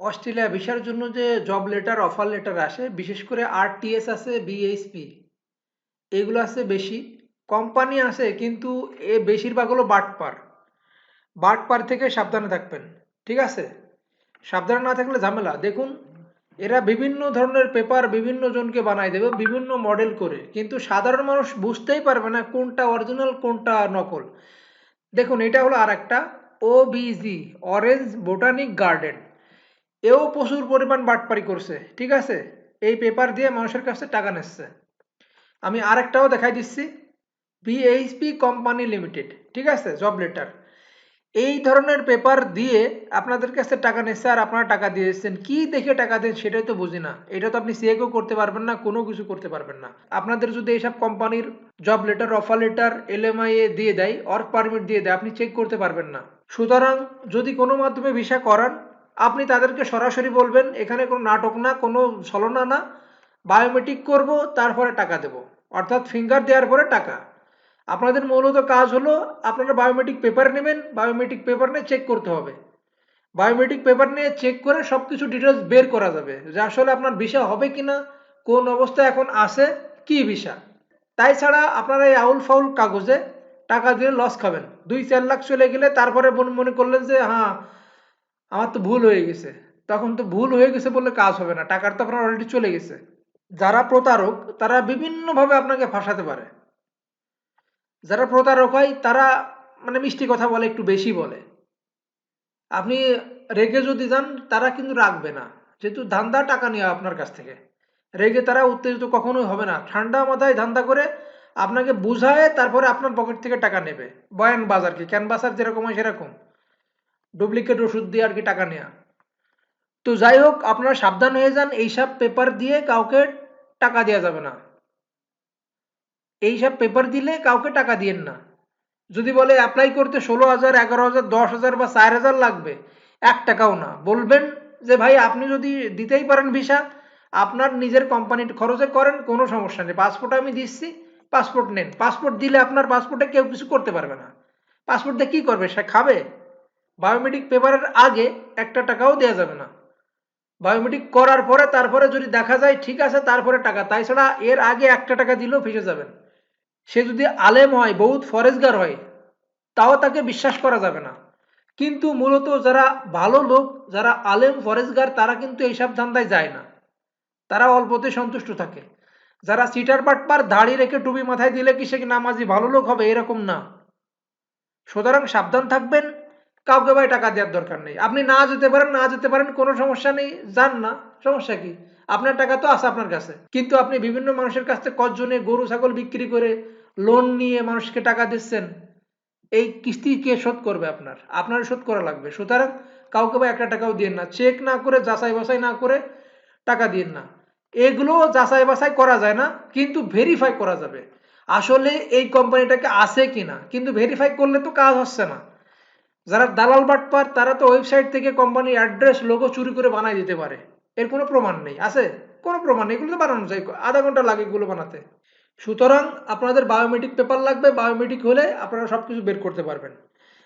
Australia ভিসার জন্য যে জব লেটার অফার লেটার আসে, বিশেষ করে আরটিএস আছে বিএইচপি এগুলো আছে বেশি। কোম্পানি আছে, কিন্তু এ বেশিরভাগ হলো বাটপার বাটপার থেকে সাবধানে থাকবেন, ঠিক আছে? সাবধানে না থাকলে ঝামেলা। দেখুন, এরা বিভিন্ন ধরনের পেপার বিভিন্ন জনকে বানাই দেবে, বিভিন্ন মডেল করে। কিন্তু সাধারণ মানুষ বুঝতেই পারবে না কোনটা অরিজিনাল কোনটা নকল। দেখুন, এটা হলো আর একটা ওবিজি অরেঞ্জ বোটানিক গার্ডেন এও প্রচুর পরিমাণ বাটপারি করছে, ঠিক আছে? এই পেপার দিয়ে মানুষের কাছে টাকা নিচ্ছে। আমি আরেকটাও দেখাই দিচ্ছি। বিএইচপি কোম্পানি লিমিটেড ঠিক আছে? জব লেটার এই ধরনের পেপার দিয়ে আপনাদের কাছে টাকা নিচ্ছে আর আপনারা টাকা দিয়ে দিয়েছেন কি দেখে টাকা দেন সেটাই তো বুঝি না। এটা তো আপনি চেকও করতে পারবেন না, কোনো কিছু করতে পারবেন না। আপনাদের যদি এইসব কোম্পানির job letter offer letter LMI দিয়ে দেয় ওয়ার্ক পারমিট দিয়ে দেয়, আপনি চেক করতে পারবেন না। সুতরাং যদি কোনো মাধ্যমে ভিসা করান আপনি তাদেরকে সরাসরি বলবেন, এখানে কোনো নাটক না, কোনো ছলনা না বায়োমেট্রিক করব, তারপরে টাকা দেব। অর্থাৎ ফিঙ্গার দেওয়ার পরে টাকা। আপনাদের মূলত কাজ হলো, আপনারা বায়োমেট্রিক পেপার নেবেন বায়োমেট্রিক পেপার নিয়ে চেক করতে হবে। বায়োমেট্রিক পেপার নিয়ে চেক করে সব কিছু ডিটেলস বের করা যাবে, যে আসলে আপনার ভিসা হবে কি না কোন অবস্থা এখন আছে, কি ভিসা তাই ছাড়া আপনারা এই আউল ফাউল কাগজে টাকা দিয়ে লস খাবেন। দুই চার লাখ চলে গেলে তারপরে মনে করলেন যে হ্যাঁ আমার তো ভুল হয়ে গেছে। তখন তো ভুল হয়ে গেছে বললে কাজ হবে না, টাকার তো আপনার অলরেডি চলে গেছে। যারা প্রতারক, তারা বিভিন্নভাবে আপনাকে ফাঁসাতে পারে। যারা প্রতারক হয়, তারা মানে মিষ্টি কথা বলে, একটু বেশি বলে। আপনি রেগে যদি যান, তারা কিন্তু রাখবে না। যেহেতু ধান্দা টাকা নেওয়া আপনার কাছ থেকে। রেগে তারা উত্তেজিত কখনোই হবে না। ঠান্ডা মাথায় ধান্দা করে আপনাকে বুঝায়, তারপরে আপনার পকেট থেকে টাকা নেবে। বয়ান বাজার কি? ক্যানভাসার যেরকম হয় সেরকম। ডুপ্লিকেট ওষুধ দিয়ে আর কি টাকা নেওয়া তো যাই হোক, আপনারা সাবধান হয়ে যান এইসব পেপার দিয়ে কাউকে টাকা দেওয়া যাবে না। এইসব পেপার দিলে কাউকে টাকা দিয়েন না। যদি বলে অ্যাপ্লাই করতে ষোলো হাজার, এগারো হাজার, দশ হাজার বা চার হাজার লাগবে, এক টাকাও না। বলবেন যে, ভাই, আপনি যদি দিতেই পারেন ভিসা, আপনার নিজের কোম্পানির খরচে করেন, কোনো সমস্যা নেই। পাসপোর্ট আমি দিচ্ছি পাসপোর্ট নেন। পাসপোর্ট দিলে আপনার পাসপোর্টে কেউ কিছু করতে পারবে না। পাসপোর্ট দিয়ে কী করবে? সে খাবে? বায়োমেট্রিক পেপারের আগে একটা টাকাও দেওয়া যাবে না। বায়োমেট্রিক করার পরে, তারপরে যদি দেখা যায় ঠিক আছে, তারপরে টাকা। তাই ছাড়া এর আগে একটা টাকা দিলেও ফেসে যাবেন। সে যদি আলেম হয়, বহুত ফরেজগার হয়, তাও তাকে বিশ্বাস করা যাবে না। কিন্তু মূলত যারা ভালো লোক, যারা আলেম, ফরেজগার, তারা কিন্তু এইসব ধান্দায় যায় না। তারা অল্পতে সন্তুষ্ট থাকে। যারা সিটার পাটপার দাড়ি রেখে টুপি মাথায় দিলে কি সে নামাজি ভালো লোক হবে? এরকম না। সুতরাং সাবধান থাকবেন কাউকে ভাই টাকা দেওয়ার দরকার নেই। আপনি না যেতে পারেন, না যেতে পারেন, কোনো সমস্যা নেই, যান না। সমস্যা কি? আপনার টাকা তো আছে আপনার কাছে। কিন্তু আপনি বিভিন্ন মানুষের কাছ থেকে কজনে গরু, ছাগল বিক্রি করে লোন নিয়ে মানুষকে টাকা দিচ্ছেন, এই কিস্তি কে শোধ করবে আপনার? আপনার শোধ করা লাগবে। সুতরাং কাউকে বা একটা টাকাও দিয়ে না। চেক না করে, যাচাই বাছাই না করে টাকা দিন না। এগুলো যাচাই বাছাই করা যায় না, কিন্তু ভেরিফাই করা যাবে। আসলে এই কোম্পানিটাকে আছে কিনা? কিন্তু ভেরিফাই করলে তো কাজ হচ্ছে না। যারা দালাল বাটপার, তারা তো ওয়েবসাইট থেকে কোম্পানির অ্যাড্রেস, লোগো চুরি করে বানাই দিতে পারে। এর কোনো প্রমাণ নেই। আছে? কোনো প্রমাণ নেই। এগুলো তো বানানো যায়। আধা ঘণ্টা লাগে এগুলো বানাতে। সুতরাং আপনাদের বায়োমেট্রিক পেপার লাগবে। বায়োমেট্রিক হলে আপনারা সব কিছু বের করতে পারবেন।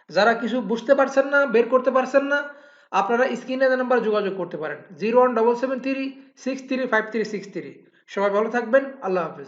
যারা কিছু বুঝতে পারছেন না, বের করতে পারছেন না, আপনারা স্ক্রিনে নাম্বার যোগাযোগ করতে পারেন। Zero one double seven three six three five three six three. সবাই ভালো থাকবেন। আল্লাহ হাফিজ।